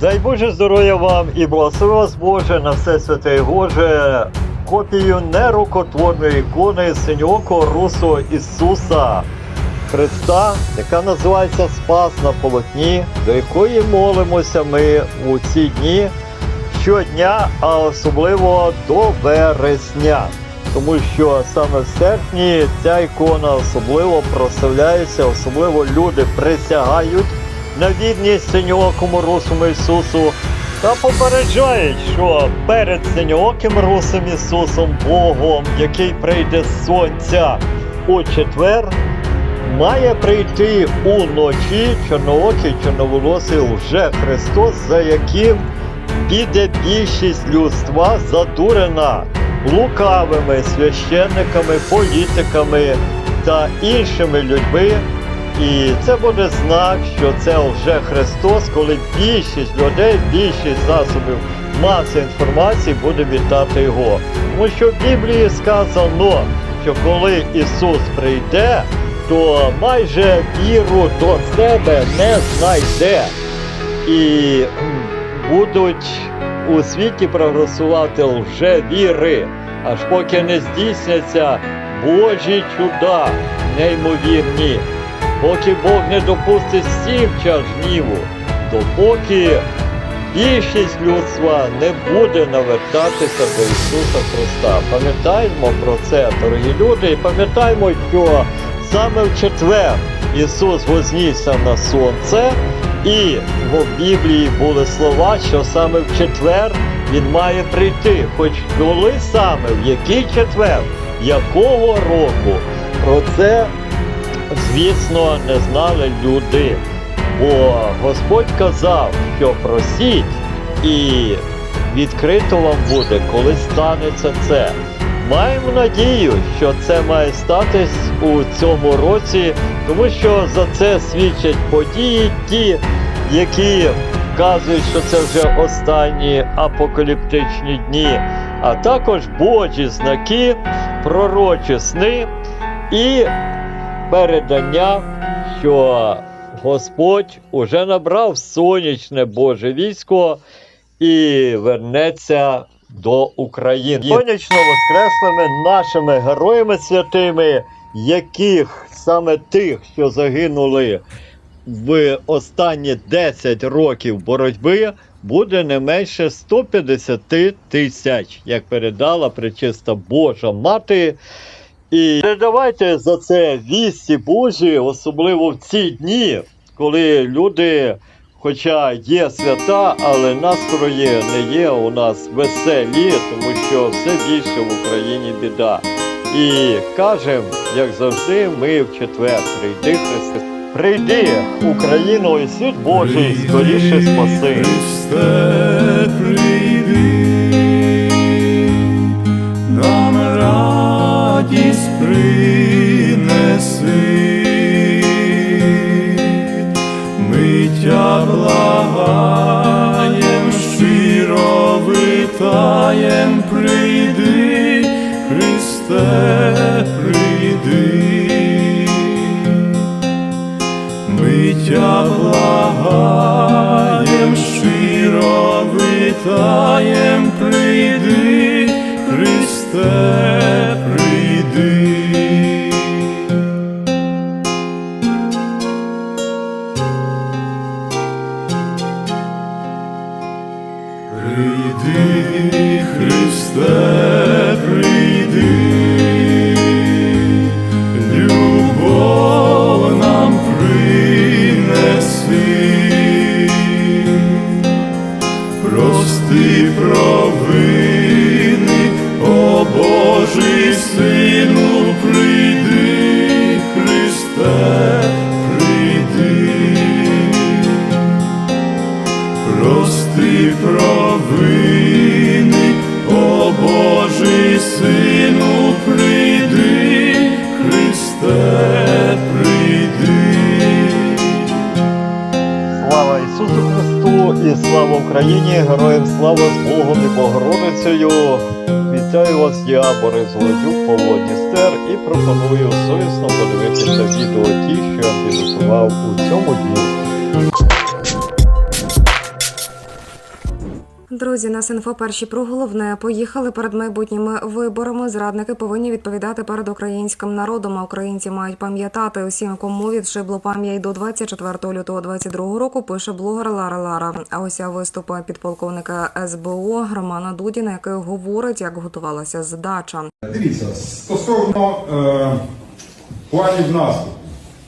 Дай Боже здоров'я вам і благослови вас Боже на все святе і Боже. Копію нерукотворної ікони синьокого русу Ісуса Христа, яка називається Спас на полотні, до якої молимося ми у ці дні щодня, а особливо до вересня. Тому що саме в серпні ця ікона особливо прославляється, особливо люди присягають на відність синьоокому русому Ісусу та попереджають, що перед синьооким русим Ісусом Богом, який прийде з сонця у четвер, має прийти уночі чорноокий чорноволосий лже Христос, за яким піде більшість людства задурена лукавими священниками, політиками та іншими людьми. І це буде знак, що це вже Христос, коли більшість людей, більшість засобів маси інформації буде вітати його. Тому що в Біблії сказано, що коли Ісус прийде, то майже віру до себе не знайде. І будуть у світі прогресувати лжевіри, аж поки не здійсняться Божі чуда неймовірні, поки Бог не допустить сім час гніву, допоки більшість людства не буде навертатися до Ісуса Христа. Пам'ятаємо про це, дорогі люди, і пам'ятаємо, що саме в четвер Ісус вознісся на сонце, і в Біблії були слова, що саме в четвер Він має прийти. Хоч коли саме, в який четвер, якого року, про це, звісно, не знали люди. Бо Господь казав, що просіть, і відкрито вам буде, коли станеться це. Маємо надію, що це має статись у цьому році, тому що за це свідчать події, ті, які вказують, що це вже останні апокаліптичні дні, а також Божі знаки, пророчі сни і передання, що Господь уже набрав сонячне Боже військо і вернеться до України. Сонячно воскреслими нашими героями святими, яких саме тих, що загинули в останні 10 років боротьби, буде не менше 150 тисяч, як передала пречиста Божа мати. І передавайте за це вісті Божі, особливо в ці дні, коли люди, хоча є свята, але настрої не є у нас веселі, тому що все більше в Україні біда. І кажемо, як завжди, ми в четвер прийди Христос. Прийди, Україну і світ Божий, скоріше спаси. Слава з Богом і Богородицею! Вітаю вас, я Борис Володюк, Павло Дністер і пропоную совісно подивитися відео ті, що я підготував у цьому дні. Друзі, нас інфо перші про головне. Поїхали перед майбутніми виборами. Зрадники повинні відповідати перед українським народом. А українці мають пам'ятати усім, кому відшибло пам'ять до 24 лютого 22 року. Пише блогер Лара Лара. А ось я виступи підполковника СБУ Романа Дудіна, який говорить, як готувалася здача. Дивіться, стосовно е, планів наступу,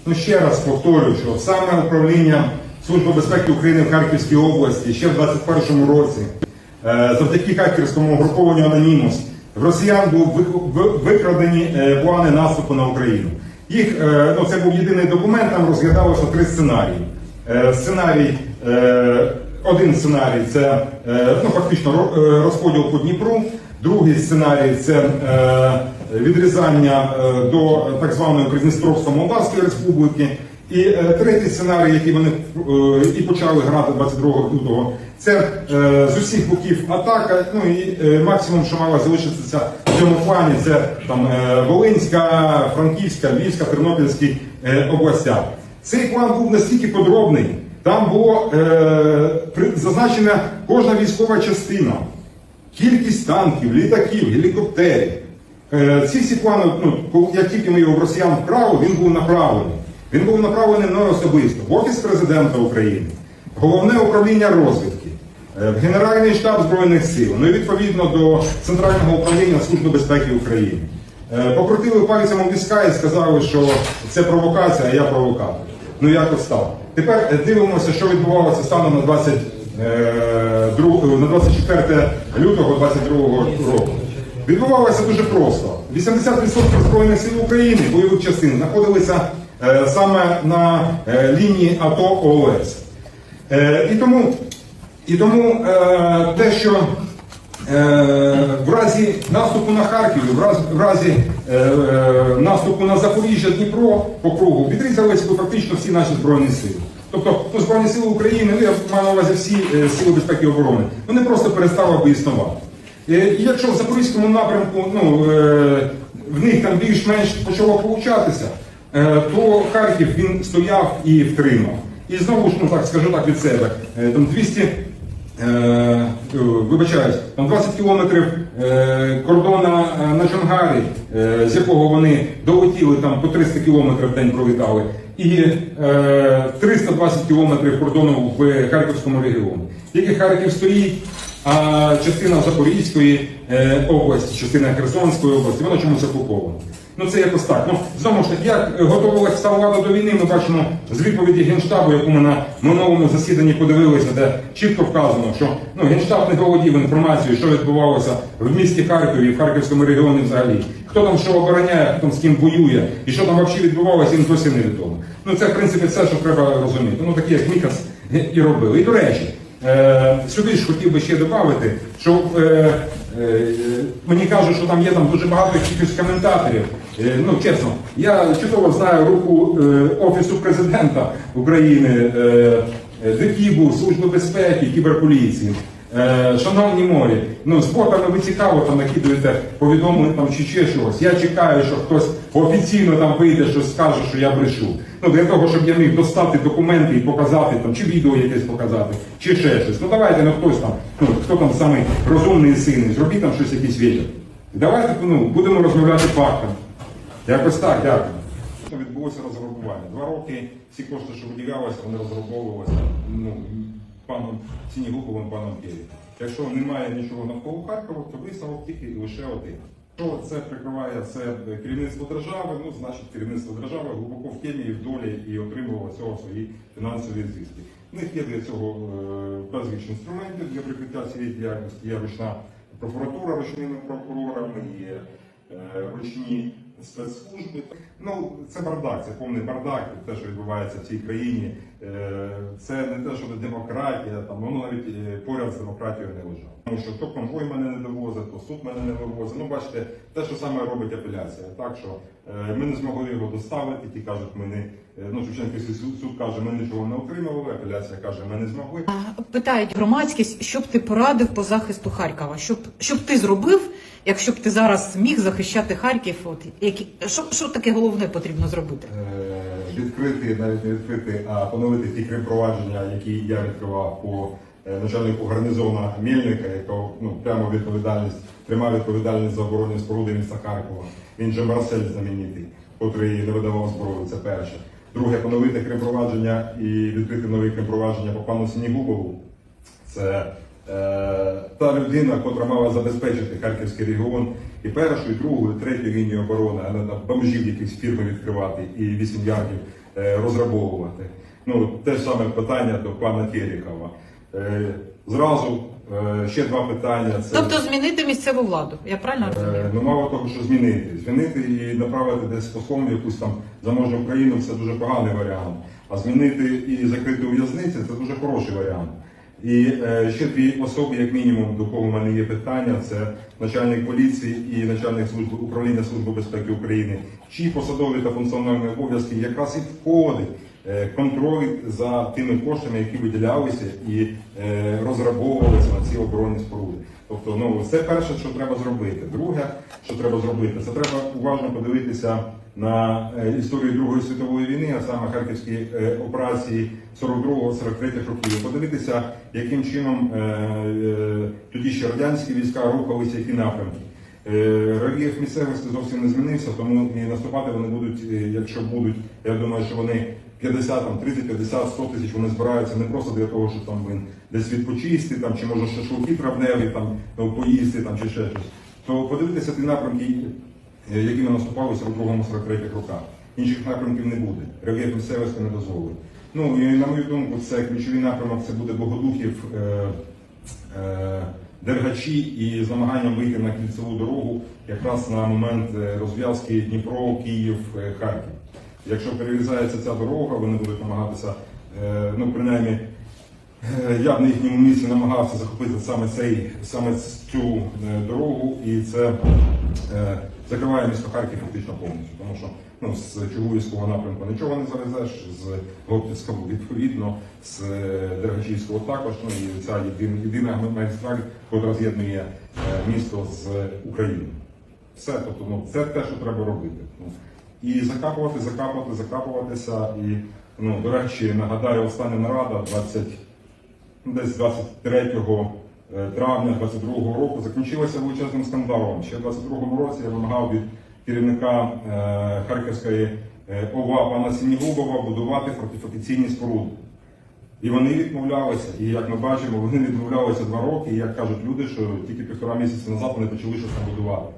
ну ще раз повторюю, що саме управління Служби безпеки України в Харківській області ще в 2021 році, завдяки хакерському угрупованню Анонімус, в росіян були викрадені е, плани наступу на Україну. Їх, е, ну, це був єдиний документ, там розглядалося три сценарії. Е, Сценарій, е, один сценарій це е, ну, фактично е, розподіл по Дніпру. Другий сценарій це е, відрізання е, до так званої Придністровської Молдавської Республіки. І е, третій сценарій, який вони е, і почали грати 22 лютого, це е, з усіх боків атака. Ну і е, максимум, що мало залишитися в цьому плані, це там е, Волинська, Франківська, Львівська, Тернопільські е, областя. Цей план був настільки подробний. Там було е, зазначена кожна військова частина, кількість танків, літаків, гелікоптерів. Е, ці всі плани, ну, як тільки ми його росіян вкрали, він був направлений. Він був направлений мною особисто в Офіс президента України, головне управління розвідки, е, в Генеральний штаб Збройних сил, ну і відповідно до Центрального управління Служби безпеки України. Е, Покрутили пальцем у війська і сказали, що це провокація, а я провокатор. Ну якось так. Тепер е, дивимося, що відбувалося станом на 20, е, друг- на 24 лютого 22 року. Відбувалося дуже просто. 80% Збройних сил України, бойових частин, знаходилися саме на е, лінії АТО ОЛС. Е, і тому, і тому е, те, що е, в разі наступу на Харків, в разі, е, е, наступу на Запоріжжя, Дніпро по кругу, відрізались би фактично всі наші збройні сили. Тобто ну, Збройні сили України, ну, я маю на увазі всі е, сили безпеки і оборони, вони просто перестали би існувати. Е, І якщо в Запорізькому напрямку ну, е, в них там більш-менш почало получатися, е, то Харків він стояв і втримав. І знову ж, ну так скажу так від себе, е, там 200, е, е, вибачаюсь, там 20 кілометрів е, кордона е, на Чонгарі, е, з якого вони долетіли там по 300 кілометрів в день пролітали, і е, 320 кілометрів кордону в Харківському регіоні. Тільки Харків стоїть, а частина Запорізької е, області, частина Херсонської області, вона чомусь окупована. Ну це якось так. Ну знову ж таки, як готувалася вся влада до війни, ми бачимо з відповіді Генштабу, яку ми на минулому засіданні подивилися, де чітко вказано, що ну Генштаб не володів інформацією, що відбувалося в місті Харкові в Харківському регіоні взагалі. Хто там що обороняє, хто там з ким воює, і що там взагалі відбувалося, їм досі невідомо. Ну це в принципі все, що треба розуміти. Ну такі як Мікас і робили. І до речі. Е, Сюди ж хотів би ще додати, що е, е, мені кажуть, що там є там дуже багато якихось коментаторів. Е, ну чесно, я чудово знаю руку е, Офісу президента України, е, е, ДКІБу, Служби безпеки, кіберполіції. Е, Шановні морі, ну з ботами ви цікаво там накидуєте повідомлення там чи ще чогось. Я чекаю, що хтось офіційно там вийде, щось скаже, що я брешу. Ну для того, щоб я міг достати документи і показати там, чи відео якесь показати, чи ще щось. Ну давайте, ну хтось там, ну хто там самий розумний і зробіть там щось якийсь вітер. Давайте ну, будемо розмовляти фактами. Якось так, дякую. Відбулося розграбування. Два роки всі кошти, що виділялися, вони розграбовувалися ну, паном Сінігуковим, паном Кєві. Якщо немає нічого навколо Харкова, то висновок тільки лише один. Якщо це прикриває це керівництво держави, ну значить керівництво держави глибоко в темі і в долі і отримувало цього свої фінансові зиски. В них є для цього е, безліч інструментів для прикриття цієї діяльності. Є ручна прокуратура ручними прокурорами, є е, ручні спецслужби. Ну, це бардак, це повний бардак, те, що відбувається в цій країні. Е, Це не те, що демократія, там воно навіть е, поряд з демократією не лежить. Тому що то конвой мене не довозить, то суд мене не вивозить. Ну, бачите, те, що саме робить апеляція. Так що е, ми не змогли його доставити, ті кажуть, ми не ну, Шевченківський суд, суд каже, ми нічого не отримували, апеляція каже, ми не змогли. Питають громадськість, що б ти порадив по захисту Харкова? Що б, що б ти зробив, якщо б ти зараз міг захищати Харків? От які що, що таке головне потрібно зробити? Е, відкрити, навіть не відкрити, а поновити ті крім провадження, які я відкривав по е, начальнику гарнізону Мельника, якого ну, прямо відповідальність, пряма відповідальність за оборонні споруди міста Харкова. Він же Марсель знаменитий, котрий не видавав зброю, це перше. Друге, поновити кримпровадження і відкрити нові кримпровадження по пану Сінігубову. Це та людина, котра мала забезпечити Харківський регіон і першу, і другу, і третю лінію оборони, а не на бомжів якісь фірми відкривати і 8 ярдів е, розрабовувати. Ну, те ж саме питання до пана Терехова. Е, зразу е, ще два питання. Це, Тобто змінити місцеву владу. Я правильно Е, розумію? Ну, мало того, що змінити. Змінити і направити десь послом в якусь там заможну країну це дуже поганий варіант. А змінити і закрити у в'язниці це дуже хороший варіант. І ще дві особи, як мінімум, до кого в мене є питання, це начальник поліції і начальник служби управління Служби безпеки України, чиї посадові та функціональні обов'язки якраз і входить е, контроль за тими коштами, які виділялися і е, розраховувалися на ці оборонні споруди. Тобто, ну це перше, що треба зробити. Друге, що треба зробити, це треба уважно подивитися на е, історію Другої світової війни, а саме харківські е, операції 42-43 років. Подивитися, яким чином е, тоді ще радянські війська рухалися, які напрямки. Рельєф місцевості зовсім не змінився, тому і наступати вони будуть, якщо будуть, я думаю, що вони 50, там, 30, 50, 100 тисяч вони збираються не просто для того, щоб там блин, десь відпочисти, там, чи може шашлики травневі там, ну, поїсти там, чи ще щось. То подивитися ті напрямки, якими наступали в 42-43 роках. Інших напрямків не буде. Рельєф місцевості не дозволить. Ну і на мою думку, це ключовий напрямок, це буде Богодухів. Е, е, Дергачі і з намаганням вийти на кільцеву дорогу якраз на момент е, розв'язки Дніпро, Київ, е, Харків. Якщо перерізається ця дорога, вони будуть намагатися, е, ну принаймні, е, я б на їхньому місці намагався захопити саме цей саме цю е, дорогу, і це е, закриває місто Харків фактично повністю, тому що ну, з Чугуївського напрямку нічого не завезеш, з Гоптівського відповідно, з Дергачівського також. Ну і ця єдина, єдина магістраль, яка з'єднує е, місто з Україною. Все, тобто, ну, це те, що треба робити. Ну, і закапувати, закапувати, закапуватися. І, ну, до речі, нагадаю, остання нарада 20, ну, десь 23 е, травня 22 року закінчилася величезним скандалом. Ще в 22 році я вимагав від керівника е, Харківської е, ОВА пана Сінігубова будувати фортифікаційні споруди. І вони відмовлялися. І як ми бачимо, вони відмовлялися два роки. І як кажуть люди, що тільки півтора місяці назад вони почали щось будувати.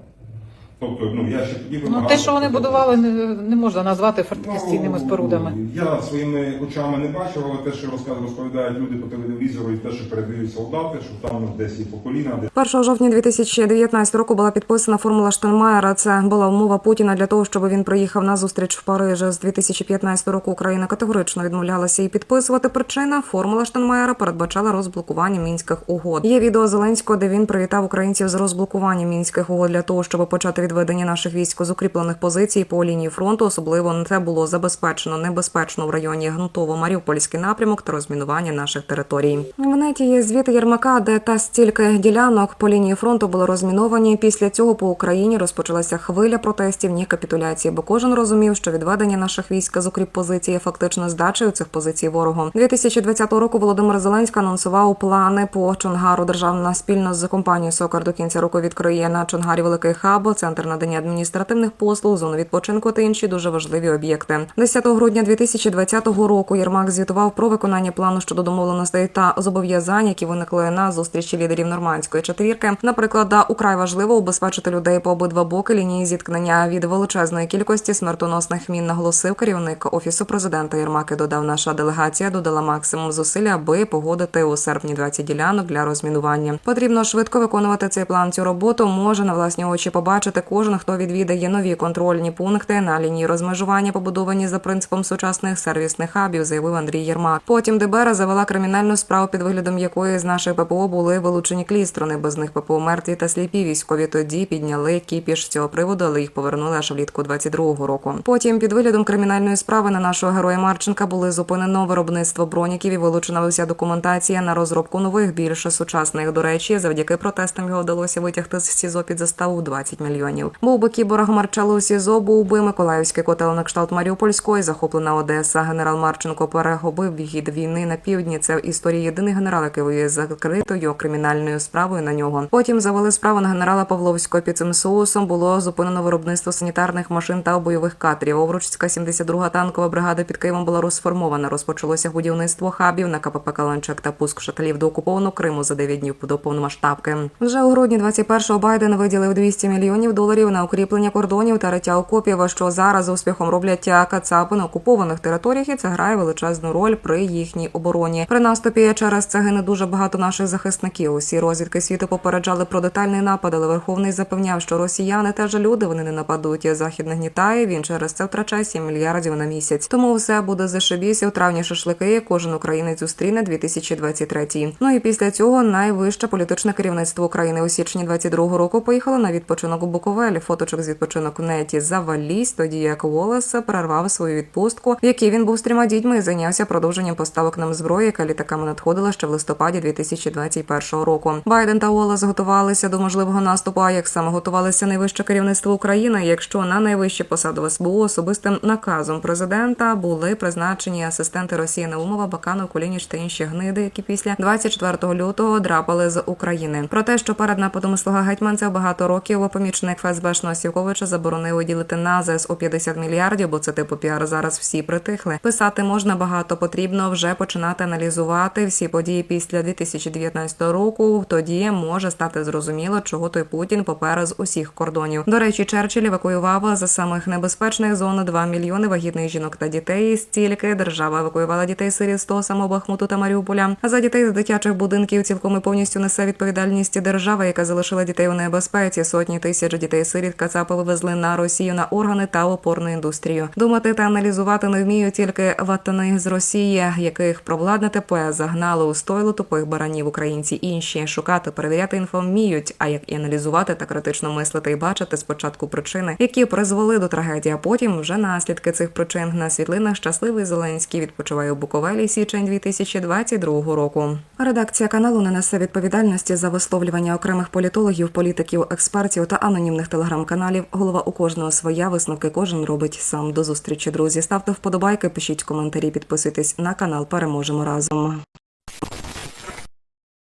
Тобто, ну я ще тоді Ну те, що вони будували, не, не можна назвати фортифікаційними Ну, спорудами. Я своїми очами не бачив, але те, що розказ- розповідають люди по телевізору, і те, що передають солдати, що там ну, десь і по коліна, десь 1 жовтня 2019 року була підписана формула Штайнмаєра. Це була умова Путіна для того, щоб він приїхав на зустріч в Парижі. З 2015 року Україна категорично відмовлялася її підписувати. Причина формула Штайнмаєра передбачала розблокування мінських угод. Є відео Зеленського, де він привітав українців з розблокуванням мінських угод для того, щоб почати відведення наших військ з укріплених позицій по лінії фронту. Особливо це було забезпечено небезпечно в районі Гнутово-Маріупольський напрямок та розмінування наших територій. В неті є звіти Єрмака, де та стільки ділянок по лінії фронту були розміновані. Після цього по Україні розпочалася хвиля протестів, ні капітуляції, бо кожен розумів, що відведення наших військ з укріп позиції фактично здачею цих позицій ворогу. 2020 року Володимир Зеленський анонсував плани по Чонгару. Державна спільно з компанією Сокар до кінця року відкриє на Чонгарі великий хаб, центр надання адміністративних послуг, зону відпочинку та інші дуже важливі об'єкти. 10 грудня 2020 року Єрмак звітував про виконання плану щодо домовленостей та зобов'язань, які виникли на зустрічі лідерів нормандської четвірки. Наприклад, да, украй важливо убезпечити людей по обидва боки лінії зіткнення від величезної кількості смертоносних мін, наголосив керівник офісу президента Єрмак. І додав, наша делегація додала максимум зусиль, аби погодити у серпні 20 ділянок для розмінування. Потрібно швидко виконувати цей план. Цю роботу може на власні очі побачити кожен, хто відвідає нові контрольні пункти на лінії розмежування, побудовані за принципом сучасних сервісних хабів, заявив Андрій Єрмак. Потім ДБР завела кримінальну справу, під виглядом якої з наших ППО були вилучені клістрони. Без них ППО мертві та сліпі військові тоді підняли кіпіш з цього приводу, але їх повернули аж влітку 22-го року. Потім під виглядом кримінальної справи на нашого героя Марченка були зупинено виробництво броніків і вилучена вся документація на розробку нових більше сучасних. До речі, завдяки протестам його вдалося витягти з СІЗО під заставу 20 мільйонів. Регіонів. Був би кіборг Марчало СІЗО, був би Миколаївський котел на кшталт Маріупольської, захоплена Одеса. Генерал Марченко перегубив хід війни на півдні. Це в історії єдиний генерал, який воює з закритою кримінальною справою на нього. Потім завели справу на генерала Павловського. Під цим соусом було зупинено виробництво санітарних машин та бойових кадрів. Овручська 72-га танкова бригада під Києвом була розформована. Розпочалося будівництво хабів на КПП Каланчак та пуск шаталів до окупованого Криму за 9 днів до повномасштабки. Вже у грудні 21-го Байден виділив 200 мільйонів доларів на укріплення кордонів та риття окопів, що зараз успіхом роблять кацапи на окупованих територіях, і це грає величезну роль при їхній обороні. При наступі через це гине дуже багато наших захисників. Усі розвідки світу попереджали про детальний напад, але Верховний запевняв, що росіяни теж люди вони не нападуть. Захід не гнітає. Він через це втрачає 7 мільярдів на місяць. Тому все буде зашибісь. У травні шашлики. Кожен українець зустріне 2023. Ну і після цього найвище політичне керівництво України у січні 22-го року поїхало на відпочинок у Буковель. Фоточок з відпочинок в неті завалість, тоді як Волес перервав свою відпустку, в якій він був з трьома дітьми і зайнявся продовженням поставок нам зброї, яка літаками надходила ще в листопаді 2021 року. Байден та Волес готувалися до можливого наступу. А як саме готувалися найвище керівництво України, якщо на найвищі посади СБУ особистим наказом президента були призначені асистенти Росії Наумова, Баканов, Кулініч та інші гниди, які після 24 лютого драпали з України. Про те, що перед нападом слуга гетьманця багато років помічник ФСБшного Сівковича заборонив виділити на ЗСУ 50 мільярдів, бо це типу піар. Зараз всі притихли. Писати можна багато, потрібно вже починати аналізувати всі події після 2019 року. Тоді може стати зрозуміло, чого той Путін попер з усіх кордонів. До речі, Черчилль евакуював за самих небезпечних зон 2 мільйони вагітних жінок та дітей. Стільки держава евакуювала дітей сиріт з того самого Бахмуту та Маріуполя. А за дітей з дитячих будинків цілком і повністю несе відповідальність держава, яка залишила дітей у небезпеці. Сотні тисяч дітей сиріт Кацапи вивезли на Росію на органи та опорну індустрію. Думати та аналізувати не вміють тільки ватани з Росії, яких провладне ТП загнало у стойло тупих баранів українці. Інші шукати, перевіряти інфо вміють. А як і аналізувати та критично мислити і бачити спочатку причини, які призвели до трагедії, а потім вже наслідки цих причин на світлинах щасливий Зеленський відпочиває у Буковелі січень 2022 року. Редакція каналу не несе відповідальності за висловлювання окремих політологів, політиків, експертів та анонімних телеграм-каналів. Голова у кожного своя висновки кожен робить сам. До зустрічі, друзі. Ставте вподобайки, пишіть коментарі, підписуйтесь на канал. Переможемо разом.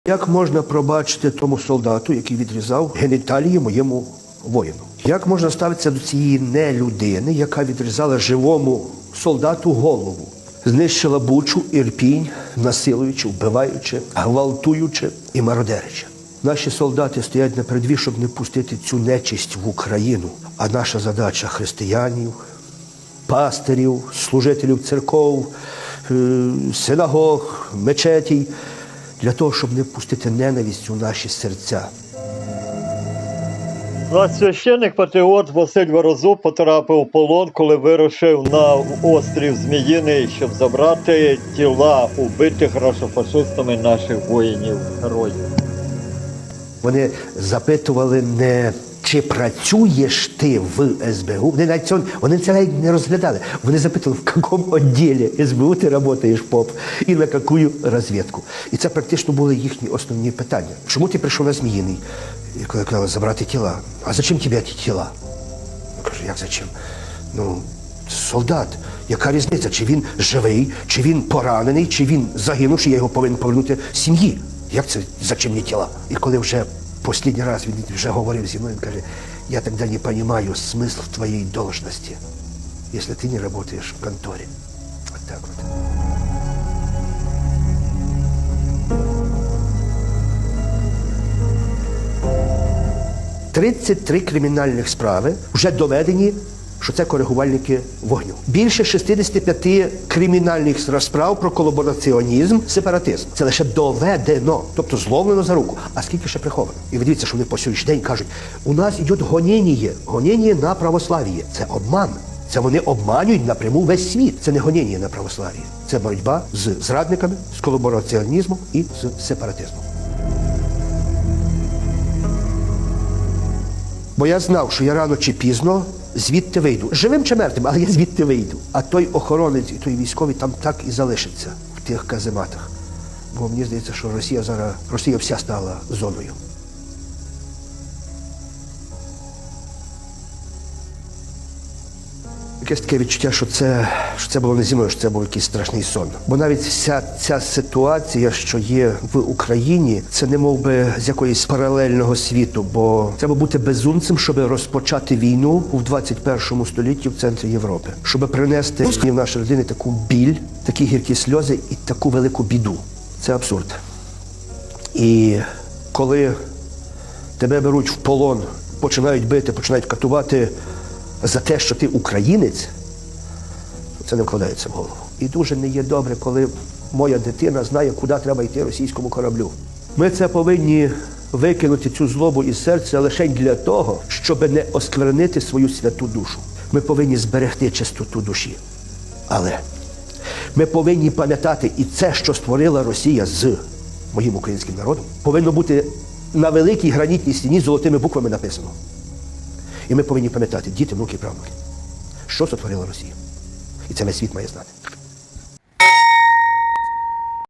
Як можна пробачити тому солдату, який відрізав геніталії моєму воїну? Як можна ставитися до цієї нелюдини, яка відрізала живому солдату голову, знищила бучу, ірпінь, насилуючи, вбиваючи, гвалтуючи і мародеричи? Наші солдати стоять на передві, щоб не пустити цю нечисть в Україну. А наша задача християнів, пастирів, служителів церков, е, синагог, мечетій, для того, щоб не впустити ненависть у наші серця. Наш священник патріот Василь Ворозуб потрапив у полон, коли вирушив на острів Зміїний, щоб забрати тіла убитих рашофашистами наших воїнів героїв. Вони запитували не чи працюєш ти в СБУ. Вони навіть цього вони це навіть не розглядали. Вони запитували, в якому відділі СБУ ти працюєш, поп, і на яку розвідку. І це практично були їхні основні питання. Чому ти прийшов на Зміїний? І коли казали забрати тіла. А зачем тобі ті тіла? Я кажу, як зачем? Ну, солдат. Яка різниця? Чи він живий, чи він поранений, чи він загинув, чи я його повинен повернути сім'ї? Як це зачем тіла? І коли вже останній раз він вже говорив зі мною, він каже, я тоді не розумію смисл твоєї должності, якщо ти не працюєш в конторі. От так от. Тридцять три кримінальних справи вже доведені, що це коригувальники вогню. Більше 65 кримінальних розправ про колабораціонізм, сепаратизм. Це лише доведено, тобто зловлено за руку. А скільки ще приховано? І ви дивіться, що вони по сьогоднішній день кажуть: у нас йде гоніння, гоніння на православ'я. Це обман. Це вони обманюють напряму весь світ. Це не гоніння на православ'я. Це боротьба з зрадниками, з колабораціонізмом і з сепаратизмом. Бо я знав, що я рано чи пізно звідти вийду. Живим чи мертвим, але я звідти вийду. А той охоронець і той військовий там так і залишиться в тих казематах. Бо мені здається, що Росія зараз Росія вся стала зоною. Якесь таке відчуття, що це, що це було не зі мною, що це був якийсь страшний сон. Бо навіть вся ця ситуація, що є в Україні, це не мов би з якоїсь паралельного світу, бо треба бути безумцем, щоб розпочати війну у 21 столітті в центрі Європи, щоб принести в наші родини таку біль, такі гіркі сльози і таку велику біду. Це абсурд. І коли тебе беруть в полон, починають бити, починають катувати за те, що ти українець, це не вкладається в голову. І дуже не є добре, коли моя дитина знає, куди треба йти російському кораблю. Ми це повинні викинути цю злобу із серця лише для того, щоб не осквернити свою святу душу. Ми повинні зберегти чистоту душі. Але ми повинні пам'ятати і це, що створила Росія з моїм українським народом, повинно бути на великій гранітній стіні золотими буквами написано. І ми повинні пам'ятати, діти, внуки, правнуки, що сотворила Росія. І це весь світ має знати.